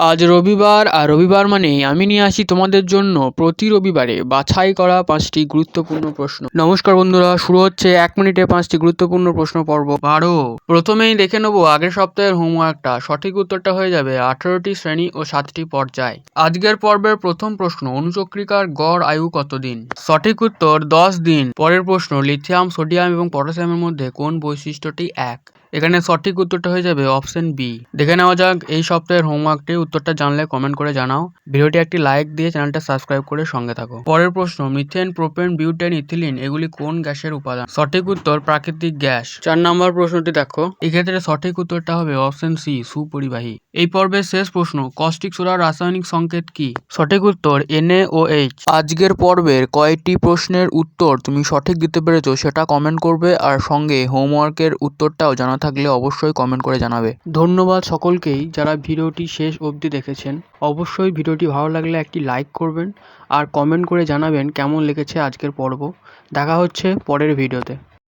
আজ রবিবার, আর রবিবার মানেই আমি নিয়ে আসি তোমাদের জন্য প্রতি রবিবারে বাছাই করা পাঁচটি গুরুত্বপূর্ণ প্রশ্ন। নমস্কার বন্ধুরা, শুরু হচ্ছে এক মিনিটে পাঁচটি গুরুত্বপূর্ণ প্রশ্ন পর্ব। বারো। প্রথমেই দেখে নেব আগের সপ্তাহের হোমওয়ার্কটা। সঠিক উত্তরটা হয়ে যাবে আঠারোটি শ্রেণি ও সাতটি পর্যায়। আজকের পর্বের প্রথম প্রশ্ন, অনুচক্রিকার গড় আয়ু কতদিন? সঠিক উত্তর, দশ দিন। পরের প্রশ্ন, লিথিয়াম, সোডিয়াম এবং পটাশিয়ামের মধ্যে কোন বৈশিষ্ট্যটি এক? এখানে সঠিক উত্তরটা হয়ে যাবে অপশন বি দেখে নেওয়া যাক এই সপ্তাহের হোমওয়ার্কটি উত্তরটা জানলে কমেন্ট করে জানাও। ভিডিওটি একটি লাইক দিয়ে চ্যানেলটা সাবস্ক্রাইব করে সঙ্গে থাকো। পরের প্রশ্ন মিথেন প্রোপেন বিউটেন ইথিলিন এগুলি কোন গ্যাসের উপাদান? সঠিক উত্তর, প্রাকৃতিক গ্যাস। চার নম্বর প্রশ্নটি দেখো। এক্ষেত্রে সঠিক উত্তরটা হবে অপশন সি সুপরিবাহী। এই পর্বের শেষ প্রশ্ন কস্টিক সোডার রাসায়নিক সংকেত কি? সঠিক উত্তর NaOH আজকের পর্বের কয়টি প্রশ্নের উত্তর তুমি সঠিক দিতে পেরেছ, সেটা কমেন্ট করবে আর সঙ্গে হোমওয়ার্কের উত্তরটাও জানা থাকলে অবশ্যই কমেন্ট করে জানাবে। ধন্যবাদ সকলকেই যারা ভিডিওটি শেষ অবধি দেখেছেন। অবশ্যই ভিডিওটি ভালো লাগলে একটি লাইক করবেন আর কমেন্ট করে জানাবেন কেমন লেগেছে আজকের পর্ব। দেখা হচ্ছে পরের ভিডিওতে।